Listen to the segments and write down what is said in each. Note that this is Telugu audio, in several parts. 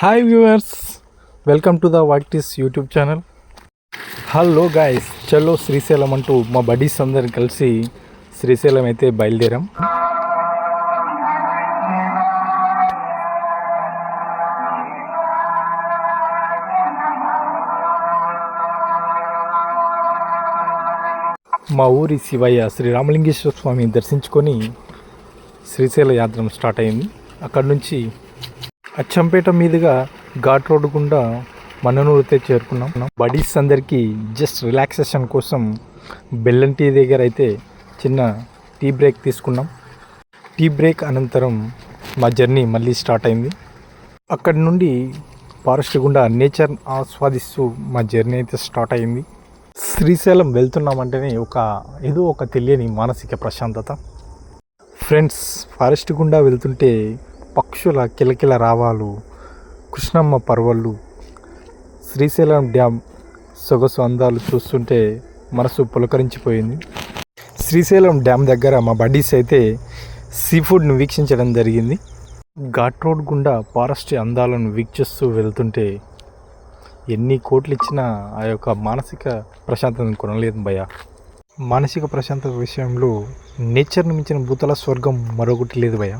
Hi viewers welcome to the వాక్టిస్ YouTube channel hello guys చలో శ్రీశైలం అంటూ మా బడీస్ అందరు కలిసి శ్రీశైలం అయితే బయలుదేరాం మా ఊరి శివయ్య శ్రీ రామలింగేశ్వర స్వామిని దర్శించుకొని శ్రీశైల యాత్ర స్టార్ట్ అయింది అక్కడి నుంచి అచ్చంపేట మీదుగా ఘాట్ రోడ్డు గుండా మననూరు చేరుకున్నాం. బడీస్ అందరికీ జస్ట్ రిలాక్సేషన్ కోసం బెల్లం టీ దగ్గర అయితే చిన్న టీ బ్రేక్ తీసుకున్నాం. టీ బ్రేక్ అనంతరం మా జర్నీ మళ్ళీ స్టార్ట్ అయింది. అక్కడి నుండి ఫారెస్ట్ గుండా నేచర్ ఆస్వాదిస్తూ మా జర్నీ అయితే స్టార్ట్ అయింది. శ్రీశైలం వెళ్తున్నామంటేనే ఒక ఏదో ఒక తెలియని మానసిక ప్రశాంతత. ఫ్రెండ్స్ ఫారెస్ట్ గుండా వెళ్తుంటే పక్షుల కిలకిల రావాలు కృష్ణమ్మ పర్వళ్ళు శ్రీశైలం డ్యామ్ సొగసు అందాలు చూస్తుంటే మనసు పులకరించిపోయింది. శ్రీశైలం డ్యామ్ దగ్గర మా బడ్డీస్ అయితే సీ ఫుడ్ను వీక్షించడం జరిగింది. ఘాట్ రోడ్ గుండా ఫారెస్ట్ అందాలను వీక్షిస్తూ వెళ్తుంటే ఎన్ని కోట్లు ఇచ్చినా ఆ యొక్క మానసిక ప్రశాంతతను కొనలేదు భయ మానసిక ప్రశాంతత విషయంలో నేచర్ని మించిన భూతల స్వర్గం మరొకటి లేదు భయ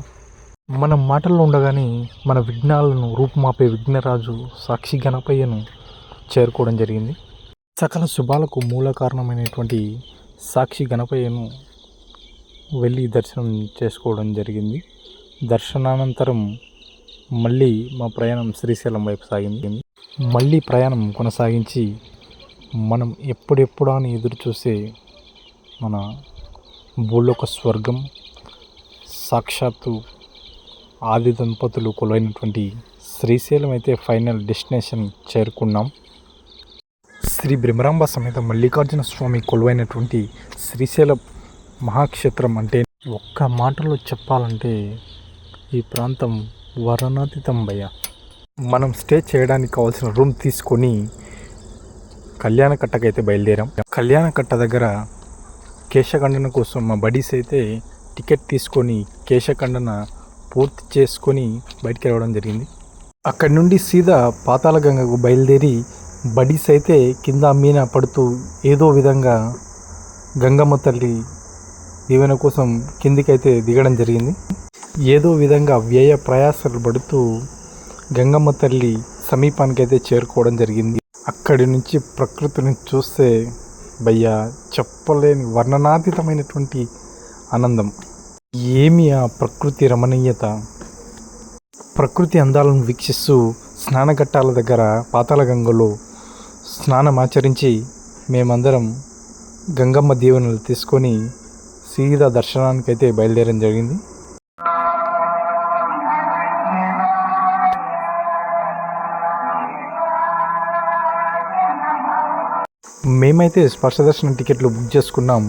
మన మాటల్లో ఉండగానే మన విఘ్నాలను రూపుమాపే విఘ్నరాజు సాక్షి గణపయ్యను చేరుకోవడం జరిగింది. సకల శుభాలకు మూల కారణమైనటువంటి సాక్షి గణపయ్యను వెళ్ళి దర్శనం చేసుకోవడం జరిగింది. దర్శనానంతరం మళ్ళీ మా ప్రయాణం శ్రీశైలం వైపు సాగింది. మళ్ళీ ప్రయాణం కొనసాగించి మనం ఎప్పుడెప్పుడా అని ఎదురు చూసే మన భూలోక స్వర్గం సాక్షాత్తు ఆది దంపతులు కొలైనటువంటి శ్రీశైలం అయితే ఫైనల్ డెస్టినేషన్ చేరుకున్నాం. శ్రీ బ్రహ్మరాంబ సమేత మల్లికార్జున స్వామి కొలువైనటువంటి శ్రీశైలం మహాక్షేత్రం అంటే ఒక్క మాటలో చెప్పాలంటే ఈ ప్రాంతం వరణాతీతం భయ మనం స్టే చేయడానికి కావాల్సిన రూమ్ తీసుకొని కళ్యాణ అయితే బయలుదేరాం. కళ్యాణ కట్ట దగ్గర కేశఖండన కోసం మా బడీస్ అయితే టికెట్ తీసుకొని కేశఖండన పూర్తి చేసుకొని బయటికి రావడం జరిగింది. అక్కడి నుండి సీదా పాతాళగంగకు బయలుదేరి బడీస్ అయితే కింద మీన పడుతూ ఏదో విధంగా గంగమ్మ తల్లి దీవెన కోసం కిందికైతే దిగడం జరిగింది. ఏదో విధంగా వ్యయ ప్రయాసాలు పడుతూ గంగమ్మ తల్లి సమీపానికైతే చేరుకోవడం జరిగింది. అక్కడి నుంచి ప్రకృతిని చూస్తే భయ్యా చెప్పలేని వర్ణనాతీతమైనటువంటి ఆనందం. ఏమి ఆ ప్రకృతి రమణీయత? ప్రకృతి అందాలను వీక్షిస్తూ స్నానఘట్టాల దగ్గర పాతాళ గంగలో స్నానం ఆచరించి మేమందరం గంగమ్మ దీవెనలు తీసుకొని సీదా దర్శనానికైతే బయలుదేరడం జరిగింది. మేమైతే స్పర్శ దర్శనం టికెట్లు బుక్ చేసుకున్నాం.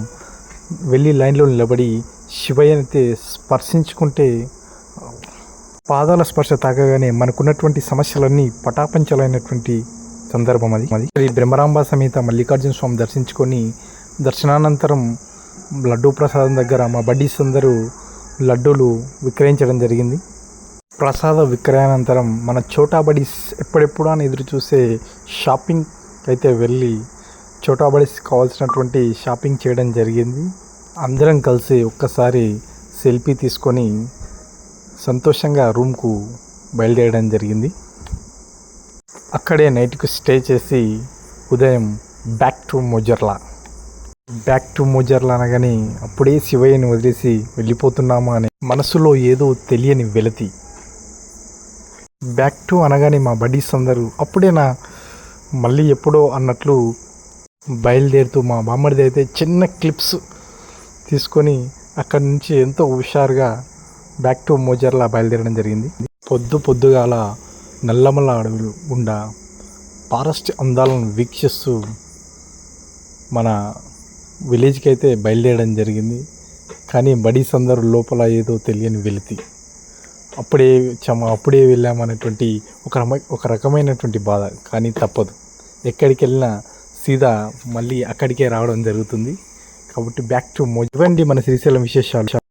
వెళ్ళి లైన్లో నిలబడి శివయ్యనైతే స్పర్శించుకుంటే పాదాల స్పర్శ తాగగానే మనకున్నటువంటి సమస్యలన్నీ పటాపంచలైనటువంటి సందర్భం అది. శ్రీ బ్రహ్మరాంబ సమేత మల్లికార్జున స్వామి దర్శించుకొని దర్శనానంతరం లడ్డూ ప్రసాదం దగ్గర మా బడ్డీస్ అందరూ లడ్డూలు విక్రయించడం జరిగింది. ప్రసాద విక్రయానంతరం మన చోటా బడీస్ ఎప్పుడెప్పుడు అని ఎదురు చూసే షాపింగ్ అయితే వెళ్ళి చోటా బడీస్ కావాల్సినటువంటి షాపింగ్ చేయడం జరిగింది. అందరం కలిసి ఒక్కసారి సెల్ఫీ తీసుకొని సంతోషంగా రూమ్కు బయలుదేరడం జరిగింది. అక్కడే నైట్కి స్టే చేసి ఉదయం back to Mojarla. Back to Mojarla అనగానే అప్పుడే శివయ్యని వదిలేసి వెళ్ళిపోతున్నామా అని మనసులో ఏదో తెలియని వెలతి. బ్యాక్ టు అనగానే మా బడీస్ అందరూ అప్పుడేనా మళ్ళీ ఎప్పుడో అన్నట్లు బయలుదేరుతూ మా బామ్మడిది అయితే చిన్న క్లిప్స్ తీసుకొని అక్కడి నుంచి ఎంతో హుషారుగా బ్యాక్ టు మోజర్లా బయలుదేరడం జరిగింది. పొద్దు పొద్దుగాల నల్లమల్ల అడవులు గుండా ఫారెస్ట్ అందాలను వీక్షిస్తూ మన విలేజ్కి అయితే బయలుదేరడం జరిగింది. కానీ బడీస్ అందరూ లోపల ఏదో తెలియని వెలితి. అప్పుడే చమ అప్పుడే వెళ్ళామనేటువంటి ఒక రమ ఒక రకమైనటువంటి బాధ. కానీ తప్పదు. ఎక్కడికి వెళ్ళినా సీదా మళ్ళీ అక్కడికే రావడం జరుగుతుంది. కాబట్టి బ్యాక్ టు మో ఇవ్వండి మన శ్రీశైలం విశేషాలు.